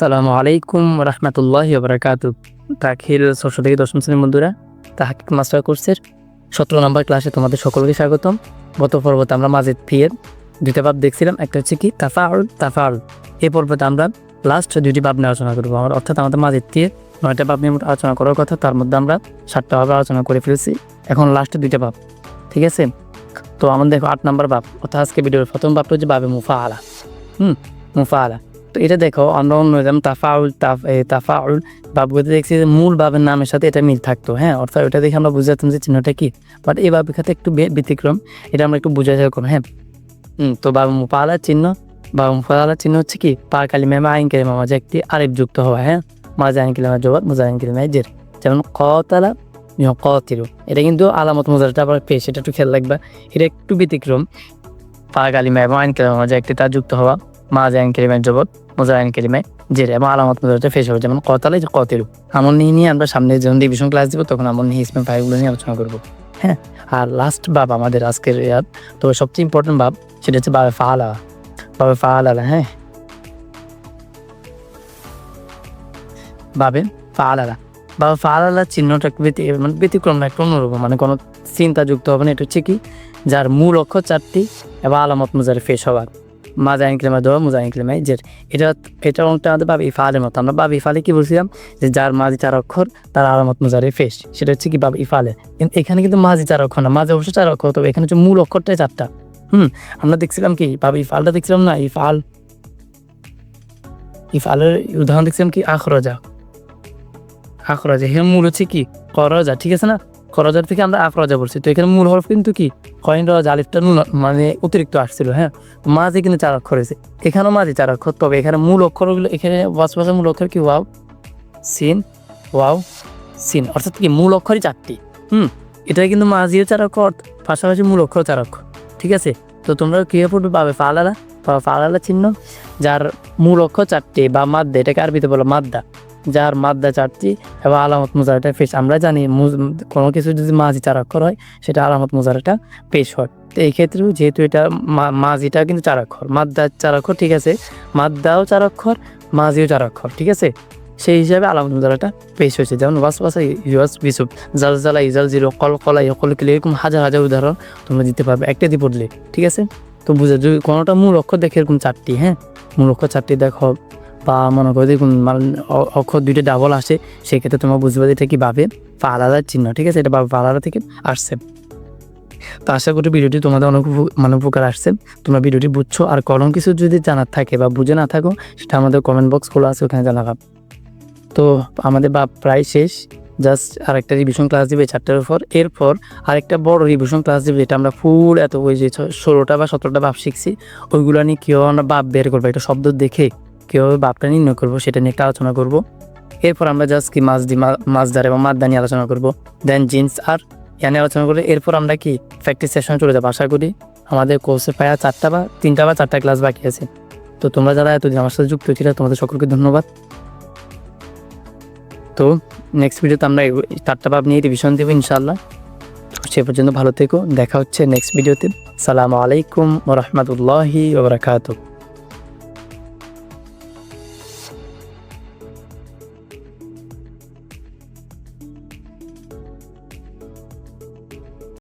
সালামু আলাইকুম রহমতুল্লাহ বরকাত তাখির ষষ্ঠ থেকে দশম শ্রেণির বন্ধুরা, তাহাকিক মাস্টার কোর্সের সতেরো নম্বর ক্লাসে তোমাদের সকলকে স্বাগতম। গত পর্বতে আমরা মাজিদ ফিয়ের দুইটা ভাব দেখছিলাম, একটা হচ্ছে কি, তাফাউল তাফাউল। এই পর্বতে আমরা লাস্ট দুটি ভাব নিয়ে আলোচনা করব। আমার অর্থাৎ আমাদের মাজিদ ফিয়ের নয়টা ভাব নিয়ে আলোচনা করার কথা, তার মধ্যে আমরা সাতটা ভাবে আলোচনা করে ফেলেছি। এখন লাস্টে দুইটা ভাব ঠিক আছে? তো আমাদের দেখো আট নম্বর ভাব অর্থাৎ আজকে ভিডিওর প্রথম ভাবটা হচ্ছে বাবে মুফা আলা হুম মুফা আলা তো এটা দেখো অন্য অন্য যেমন তাফাউল তাফাউল বাবুতে দেখছি যে মূল বাবের নামের সাথে এটা মিল থাকতো হ্যাঁ? অর্থাৎ ওটা দেখে আমরা বুঝাতাম যে চিহ্নটা কি। বাট এই বাবের খাতে একটু ব্যতিক্রম, এটা আমরা একটু বুঝা যায় হ্যাঁ? তো বাবু মুফালার চিহ্ন, বাবু মুফালার চিহ্ন হচ্ছে কি? পা কালি মেমা আইন, কেলিমা মাঝে একটি আরেফ যুক্ত হওয়া হ্যাঁ? মাজা, আইন, কেলিমা, জবাব, মোজা, আইন, কেলিমা, জের। যেমন কতালা কতিরু এটা কিন্তু আলামত মোজারটা আবার পেশ, এটা একটু খেয়াল রাখবা। এটা একটু ব্যতিক্রম। পা, কালিমা এবং আইন, কেলিমা মাঝে একটি তার যুক্ত হওয়া। মাজা আইন কেলিমায় জবাব মোজাইন কেলিমায় জেরে। এবং আলামত মোজারটা ফেস হবে, যেমন কতালে যে কতেরু আমল নিয়ে নিয়ে আমরা সামনে যখন ডিভিশন ক্লাস দিব, তখন আমল নিয়ে ইসমের ফাইলগুলো নিয়ে আলোচনা করব। হ্যাঁ? আর লাস্ট বাব আমাদের আজকের ইয়ার তো সবচেয়ে ইম্পর্টেন্ট বাব সেটা হচ্ছে বাবে ফালা বাবে ফালা হ্যাঁ? বাবে বাবা ফালালা চিহ্নটা একটু ব্যতি মানে ব্যতিক্রম না একটু অন্যরকম। মানে কোনো চিন্তা যুক্ত হবে না। এটা হচ্ছে কি, যার মূল অক্ষর চারটি এবং আলামত মুজারে ফেস হওয়ার। মাজাইন ক্লেমা দেওয়া মুজাইন ক্লেমাই জের এটা এটা অনেকটা আমাদের বাবি ইফালের মতো। আমরা বাবি ইফালে কি বলছিলাম? যে যার মাঝি চার অক্ষর, তার আলামত মুজারে ফেস সেটা হচ্ছে কি বাবি ইফালে। কিন্তু এখানে কিন্তু মাঝি চার অক্ষর না, মাঝে অবশ্য চার অক্ষর, তবে এখানে হচ্ছে মূল অক্ষরটাই চারটা। হুম, আমরা দেখছিলাম কি, বাবি ইফালটা দেখছিলাম না, ইফাল। ইফালের উদাহরণ দেখছিলাম কি, আখরজা। আখরজা এখানে মূল হচ্ছে কি, করজা, ঠিক আছে না? করজার থেকে আমরা আখরজা বলছি তো এখানে মূল হরফ কিন্তু কি? কয়েন রজ আলিফটা নুন মানে অতিরিক্ত আসছিল হ্যাঁ? তো মাঝে কিন্তু চার অক্ষর হয়েছে এখানেও মাঝে চার অক্ষর, তবে এখানে মূল অক্ষরগুলো, এখানে বসবাসের মূল অক্ষর কি? ওয়াও, সিন ওয়াও, সিন। অর্থাৎ কি মূল অক্ষরই চারটি, হুম? এটা কিন্তু মাঝিও চার অক্ষর, পাশাপাশি মূল অক্ষর চার অক্ষর, ঠিক আছে? তো তোমরা কীভাবে পড়বে? পাবে ফালালা। ফালালা চিহ্ন, যার মূল অক্ষর চারটি, বা মাদ্দা, এটাকে আরবিতে বলো মাদ্দা। যার মাদ্দা চারটি, এবং আলামত মুজারাটা পেশ, আমরা জানি কোনো কিছু যদি মাঝি চার অক্ষর হয়, সেটা আলামত মুজারাটা পেশ হয়। তো এই ক্ষেত্রেও যেহেতু এটা মাঝিটা কিন্তু চার অক্ষর মাদ্দা চার অক্ষর ঠিক আছে, মাদ্দাও চার অক্ষর মাঝিও চার অক্ষর ঠিক আছে, সেই হিসাবে আলামত মুজারাটা পেশ হয়েছে। যেমন ওয়াস ওয়াসা ইউস বিসুপ জাল জালা ইজাল জিরো কল কলা ইকল কিলে এরকম হাজার হাজার উদাহরণ তোমরা দিতে পারবে। একটা দিয়ে পড়লে, ঠিক আছে? তো বুঝে যদি কোনোটা মূল অক্ষর দেখে এরকম চারটি হ্যাঁ? মূল অক্ষর চারটি দেখো, বা মনে করো দেখুন মানে অক্ষর দুইটা ডাবল আসে, সেক্ষেত্রে তোমরা বুঝবে যে এটা কি ভাবে ফালাদার চিহ্ন, ঠিক আছে? এটা ভাবে ফালাদা থেকে আসছে। তো আশা করি ভিডিওটি তোমাদের অনেক মানে উপকার আসছে। তোমরা ভিডিওটি বুঝছ, আর কোনো কিছু যদি জানার থাকে বা বুঝে না থাকো, সেটা আমাদের কমেন্ট বক্স খোলা আছে, ওখানে জানাবা। তো আমাদের বা, প্রায় শেষ। জাস্ট আরেকটা রিভিশন ক্লাস দিবে চারটার উপর। এরপর আরেকটা বড় রিভিশন ক্লাস দিবে, যেটা আমরা ফুল এত ওই যে ষোলোটা বা সতেরোটা ভাব শিখছি। ওইগুলো নিয়ে কীভাবে আমরা বাপ বের করব একটা শব্দ দেখে কীভাবে বাপটা নির্ণয় করব, সেটা নিয়ে একটা আলোচনা করব। এরপর আমরা জাস্ট কি মাছ দি মাছদার এবং মাদ্দা নিয়ে আলোচনা করব দেন জিন্স আর ইয়া নিয়ে আলোচনা করে এরপর আমরা কি প্র্যাকটিস সেশনে চলে যাব, আশা করি আমাদের কোর্সে প্রায় চারটা বা তিনটা বা চারটা ক্লাস বাকি আছে। তো তোমরা যারা এতদিন আমার সাথে যুক্ত ছিল, তোমাদের সকলকে ধন্যবাদ। তো নেক্সট ভিডিওতে আমরা চারটা ভাব নিয়ে রিভিশন দেবো ইনশাল্লাহ সে পর্যন্ত ভালো থেকো, দেখা হচ্ছে নেক্সট ভিডিওতে সালামু আলাইকুম রহমতুল্লাহি ওবরাকাতুহ